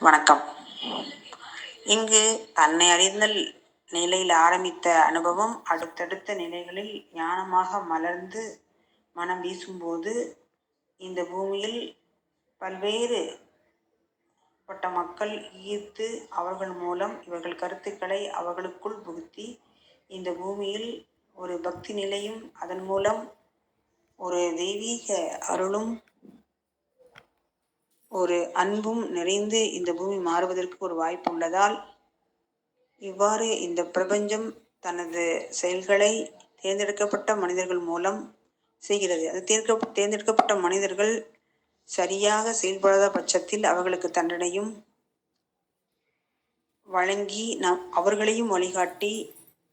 வணக்கம். இங்கு தன்னை அறிந்தல் நிலையில் ஆரம்பித்த அனுபவம் அடுத்தடுத்த நிலைகளில் ஞானமாக மலர்ந்து மனம் வீசும்போது இந்த பூமியில் பல்வேறு பட்ட மக்கள் ஈர்த்து அவர்கள் மூலம் இவர்கள் கருத்துக்களை அவர்களுக்குள் புகுத்தி இந்த பூமியில் ஒரு பக்தி நிலையும் அதன் மூலம் ஒரு தெய்வீக அருளும் ஒரு அன்பும் நிறைந்து இந்த பூமி மாறுவதற்கு ஒரு வாய்ப்பு உள்ளதால் இவ்வாறு இந்த பிரபஞ்சம் தனது செயல்களை தேர்ந்தெடுக்கப்பட்ட மனிதர்கள் மூலம் செய்கிறது. அது தேர்க்க தேர்ந்தெடுக்கப்பட்ட மனிதர்கள் சரியாக செயல்படாத பட்சத்தில் அவர்களுக்கு தண்டனையும் வழங்கி நாம் அவர்களையும் வழிகாட்டி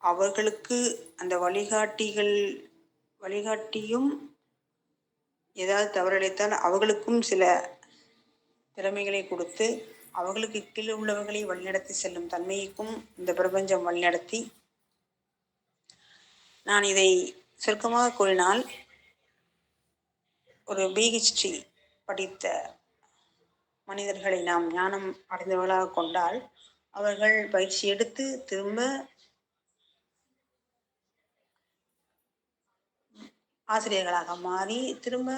அவர்களுக்கு அந்த வழிகாட்டிகள் வழிகாட்டியும் ஏதாவது தவறளித்தால் அவர்களுக்கும் சில திறமைகளை கொடுத்து அவர்களுக்கு கீழே உள்ளவர்களை வழிநடத்தி செல்லும் தன்மைக்கும் இந்த பிரபஞ்சம் வழிநடத்தி. நான் இதை சுருக்கமாக கூறினால் ஒரு பிஹெச்டி படித்த மனிதர்களை நாம் ஞானம் அடைந்தவர்களாக கொண்டால் அவர்கள் பயிற்சி எடுத்து திரும்ப ஆசிரியர்களாக மாறி திரும்ப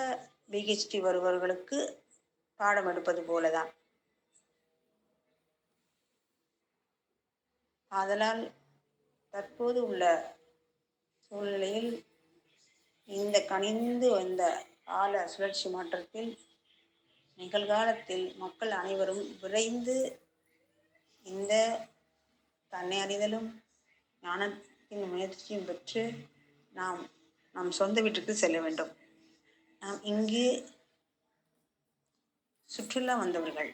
பிஹெச்டி வருபவர்களுக்கு பாடம் எடுப்பது போலதான். ஆதலால் தற்போது உள்ள சூழ்நிலையில் இந்த கனிந்து வந்த கால சுழற்சி மாற்றத்தில் நிகழ்காலத்தில் மக்கள் அனைவரும் விரைந்து இந்த தன்னை அறிதலும் ஞானத்தின் முயற்சியும் பெற்று நாம் நம் சொந்த வீட்டுக்கு செல்ல வேண்டும். நாம் இங்கு சுற்றுலா வந்தவர்கள்.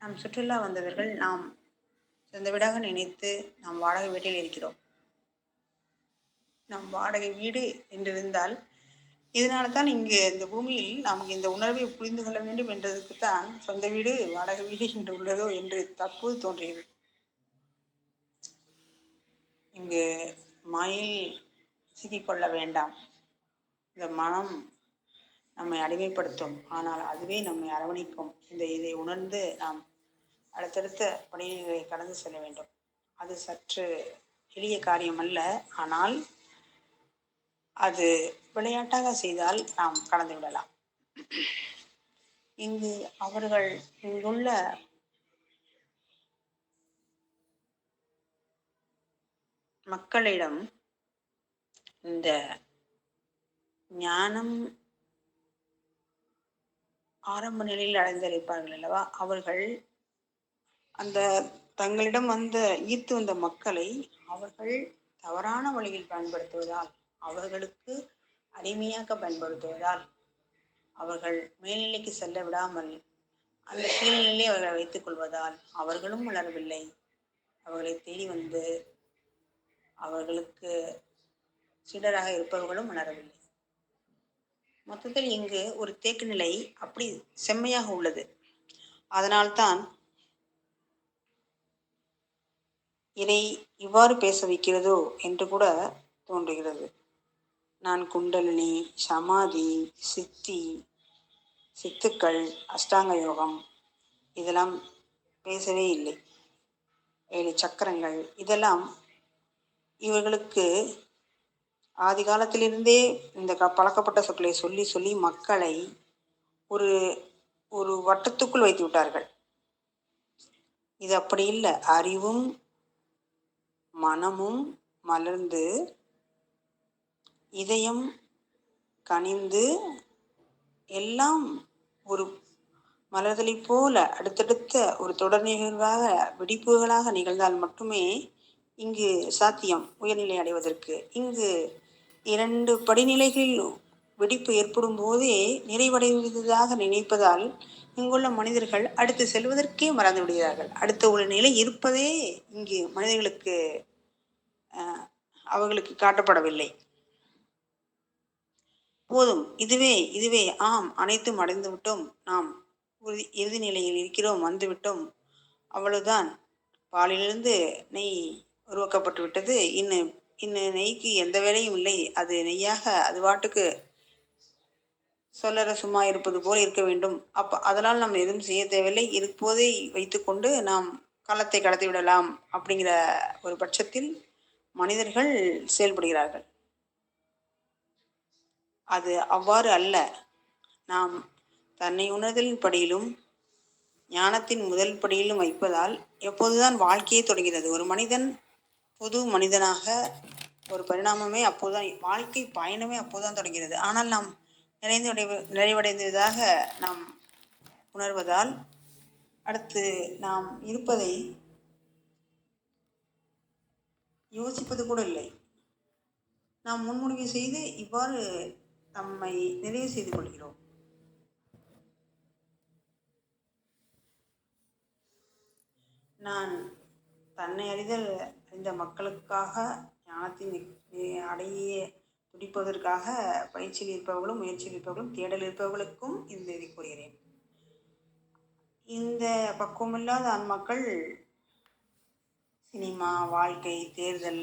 நாம் சுற்றுலா வந்தவர்கள் நாம் சொந்த வீடாக நினைத்து நாம் வாடகை வீட்டில் இருக்கிறோம். நம் வாடகை வீடு என்றிருந்தால் இதனால தான் இங்கு இந்த பூமியில் நமக்கு இந்த உணர்வை புரிந்து கொள்ள வேண்டும் என்றதுக்கு தான் சொந்த வீடு வாடகை வீடு என்று உள்ளதோ என்று தற்போது தோன்றியது. இங்கு மாயில் சிக்கிக்கொள்ள வேண்டாம். இந்த மனம் நம்மை அடிமைப்படுத்தும். ஆனால் அதுவே நம்மை அரவணைக்கும். இந்த இதை உணர்ந்து நாம் அடுத்தடுத்த பணிகளை கடந்து செல்ல வேண்டும். அது சற்று எளிய காரியம் அல்ல ஆனால் அது விளையாட்டாக செய்தால் நாம் கடந்து விடலாம். இங்கு அவர்கள் இங்குள்ள மக்களிடம் இந்த ஞானம் ஆரம்ப நிலையில் அடைந்திருப்பார்கள் அல்லவா? அவர்கள் அந்த தங்களிடம் வந்த ஈர்த்து வந்த மக்களை அவர்கள் தவறான வழியில் பயன்படுத்துவதால் அவர்களுக்கு அடிமையாக பயன்படுத்துவதால் அவர்கள் மேல்நிலைக்கு செல்ல விடாமல் அந்த கீழ்நிலை அவர்களை வைத்துக் கொள்வதால் அவர்களும் வளரவில்லை அவர்களை தேடி வந்து அவர்களுக்கு சீடராக இருப்பவர்களும் வளரவில்லை மொத்தத்தில் இங்கு ஒரு தேக்கு நிலை அப்படி செம்மையாக உள்ளது. அதனால்தான் இதை இவ்வாறு பேச வைக்கிறதோ என்று கூட தோன்றுகிறது. நான் குண்டலினி சமாதி சித்தி சித்துக்கள் அஷ்டாங்க யோகம் இதெல்லாம் பேசவே இல்லை. ஏழு சக்கரங்கள் இதெல்லாம் இவர்களுக்கு ஆதி காலத்திலிருந்தே இந்த க பழக்கப்பட்ட சொற்களை சொல்லி சொல்லி மக்களை ஒரு ஒரு வட்டத்துக்குள் வைத்து விட்டார்கள். இது அப்படி இல்லை. அறிவும் மனமும் மலர்ந்து இதயம் கனிந்து எல்லாம் ஒரு மலர்தலை போல அடுத்தடுத்த ஒரு தொடர் நிகழ்வாக வெடிப்புகளாக நிகழ்ந்தால் மட்டுமே இங்கு சாத்தியம் உயர்நிலை அடைவதற்கு. இங்கு இரண்டு படிநிலைகளில் வெடிப்பு ஏற்படும் போதே நிறைவடைந்ததாக நினைப்பதால் இங்குள்ள மனிதர்கள் அடுத்து செல்வதற்கே மறந்து விடுகிறார்கள். அடுத்த ஒரு நிலை இருப்பதே இங்கு மனிதர்களுக்கு அவர்களுக்கு காட்டப்படவில்லை. போதும் இதுவே இதுவே ஆம் அனைத்தும் அடைந்து விட்டோம் நாம் உறுதி இறுதி நிலையில் இருக்கிறோம் வந்துவிட்டோம். அவ்வளவுதான். பாலிலிருந்து நெய் உருவாக்கப்பட்டு விட்டது இன்னும் இந்த நெய்க்கு எந்த வேலையும் இல்லை. அது நெய்யாக அது வாட்டுக்கு சொல்லற சும்மா இருப்பது போல் இருக்க வேண்டும். அப்போ அதனால் நாம் எதுவும் செய்ய தேவையில்லை. இருப்போதே வைத்துக்கொண்டு நாம் காலத்தை கடத்தி விடலாம் அப்படிங்கிற ஒரு பட்சத்தில் மனிதர்கள் செயல்படுகிறார்கள். அது அவ்வாறு அல்ல. நாம் தன்னை உணர்தலின் படியிலும் ஞானத்தின் முதல் படியிலும் வைப்பதால் எப்போதுதான் வாழ்க்கையே தொடங்கிறது ஒரு மனிதன் புது மனிதனாக ஒரு பரிணாமமே அப்போதுதான் வாழ்க்கை பயணமே அப்போதுதான் தொடங்கிறது ஆனால் நாம் நிறைந்து நிறைவடைந்ததாக நாம் உணர்வதால் அடுத்து நாம் இருப்பதை யோசிப்பது கூட இல்லை. நாம் முன்முடிவு செய்து இவ்வாறு நம்மை நிறைவு செய்து கொள்கிறோம். நான் தன்னை அறிதல் இந்த மக்களுக்காக ஞானத்தின் அடைய துடிப்பதற்காக பயிற்சியில் இருப்பவர்களும் முயற்சியில் இருப்பவர்களும் தேடல் இருப்பவர்களுக்கும் இந்த இதை கூறுகிறேன். இந்த பக்குவமில்லாத ஆன்மாக்கள் சினிமா வாழ்க்கை தேர்தல்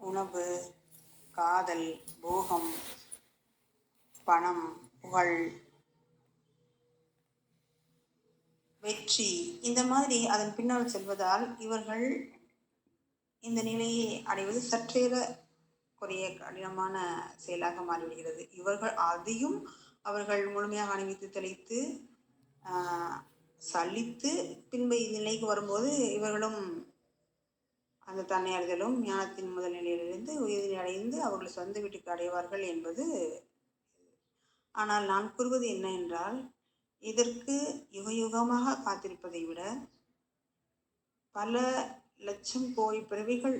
உணவு காதல் போகம் பணம் புகழ் வெற்றி. இந்த மாதிரி அதன் பின்னால் செல்வதால் இவர்கள் இந்த நிலையை அடைவது சற்றேற குறைய கடினமான செயலாக மாறிவிடுகிறது. இவர்கள் அதையும் அவர்கள் முழுமையாக அணிவித்து தெளித்து சலித்து பின்பு நிலைக்கு வரும்போது இவர்களும் அந்த தன்னை அறிதலும் ஞானத்தின் முதல் நிலையிலிருந்து உயர்நிலை அடைந்து அவர்கள் சொந்த வீட்டுக்கு அடைவார்கள் என்பது. ஆனால் நான் கூறுவது என்ன என்றால் இதற்கு யுகயுகமாக காத்திருப்பதை விட பல லட்சம் கோடி பிறவிகள்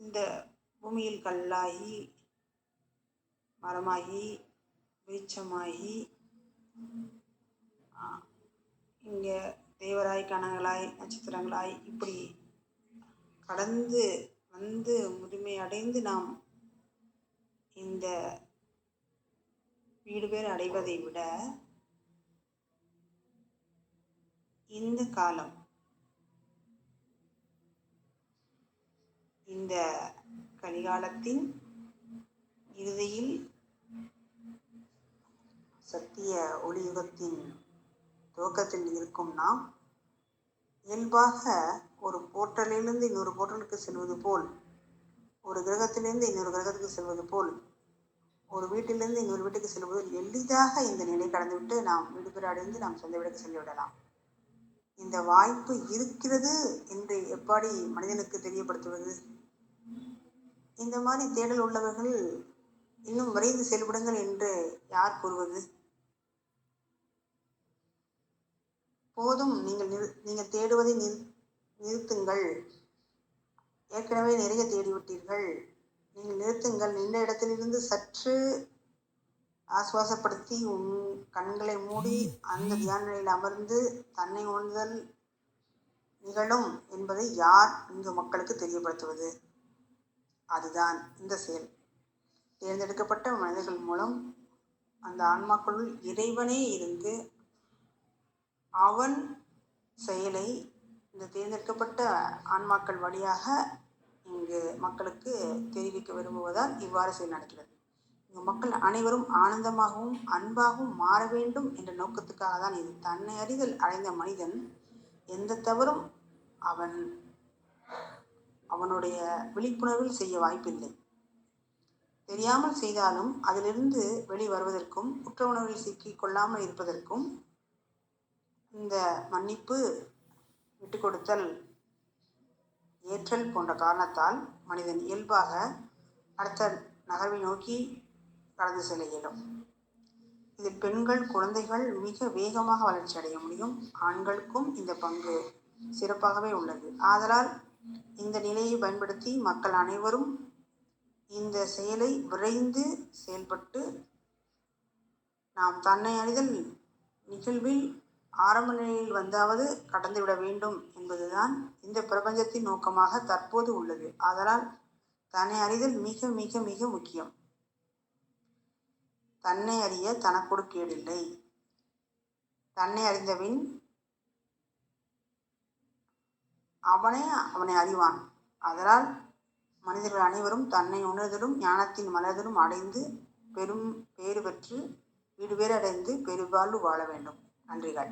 இந்த பூமியில் கல்லாகி மரமாகி வெளிச்சமாகி இங்கே தேவராய் கணங்களாய் நட்சத்திரங்களாய் இப்படி கடந்து வந்து முதுமை அடைந்து நாம் இந்த வீடு பேர் அடைவதை விட இந்த காலம் இந்த கலிகாலத்தின் இறுதியில் சத்திய ஒளியுகத்தின் துவக்கத்தில் இருக்கும் நாம் இயல்பாக ஒரு போர்ட்டலிலிருந்து இன்னொரு போர்ட்டலுக்கு செல்வது போல் ஒரு கிரகத்திலிருந்து இன்னொரு கிரகத்துக்கு செல்வது போல் ஒரு வீட்டிலிருந்து இன்னொரு வீட்டுக்கு செல்வது எளிதாக இந்த நிலை கடந்துவிட்டு நாம் வீடு அடைந்து நாம் சொந்த வீடுக்கு செல்லிவிடலாம் விடலாம். இந்த வாய்ப்பு இருக்கிறது என்று எப்படி மனிதனுக்கு தெரியப்படுத்துவது? இந்த மாதிரி தேடல் உள்ளவர்கள் இன்னும் விரைந்து செயல்படுங்கள் என்று யார் கூறுவது? போதும் நீங்கள் நிறு நீங்கள் தேடுவதை நிறு நிறுத்துங்கள். ஏற்கனவே நிறைய தேடிவிட்டீர்கள். நீங்கள் நிறுத்துங்கள். நின்ற இடத்திலிருந்து சற்று ஆசுவாசப்படுத்தி உன் கண்களை மூடி அந்த தியான நிலையில் அமர்ந்து தன்னை உணர்தல் நிகழும் என்பதை யார் இங்கு மக்களுக்கு தெரியப்படுத்துவது? அதுதான் இந்த செயல். தேர்ந்தெடுக்கப்பட்ட மனிதர்கள் மூலம் அந்த ஆன்மாக்களுள் இறைவனே இருந்து அவன் செயலை இந்த தேர்ந்தெடுக்கப்பட்ட ஆன்மாக்கள் வழியாக இங்கு மக்களுக்கு தெரிவிக்க விரும்புவதால் இவ்வாறு செயல் நடக்கிறது. மக்கள் அனைவரும் ஆனந்தமாகவும் அன்பாகவும் மாற வேண்டும் என்ற நோக்கத்துக்காக தான் இது. தன்னை அறிதல் அடைந்த மனிதன் எந்த தவறும் அவன் அவனுடைய விழிப்புணர்வில் செய்ய வாய்ப்பில்லை. தெரியாமல் செய்தாலும் அதிலிருந்து வெளிவருவதற்கும் குற்ற உணர்வில் சிக்கிக் கொள்ளாமல் இருப்பதற்கும் இந்த மன்னிப்பு விட்டு கொடுத்தல் ஏற்றல் போன்ற காரணத்தால் மனிதன் இயல்பாக அடுத்த நகர்வை நோக்கி கடந்து செல்ல இயலும். இதில் பெண்கள் குழந்தைகள் மிக வேகமாக வளர்ச்சி அடைய முடியும். ஆண்களுக்கும் இந்த பங்கு சிறப்பாகவே உள்ளது. ஆதலால் இந்த நிலையை பயன்படுத்தி மக்கள் அனைவரும் இந்த செயலை விரைந்து செயல்பட்டு நாம் தன்னை அறிதல் நிகழ்வில் ஆரம்ப நிலையில் வந்தாவது கடந்துவிட வேண்டும் என்பதுதான் இந்த பிரபஞ்சத்தின் நோக்கமாக தற்போது உள்ளது. ஆதலால் தன்னை அறிதல் மிக மிக மிக முக்கியம். தன்னை அறிய தனக்கொடு கேடில்லை. தன்னை அறிந்தபின் அவனே அவனை அறிவான். அதனால் மனிதர்கள் அனைவரும் தன்னை உணர்தலும் ஞானத்தின் மலர்தலும் அடைந்து பெரும் பேறு பெற்று வீடு அடைந்து பெருவாழ்வு வாழ வேண்டும். நன்றிகள்.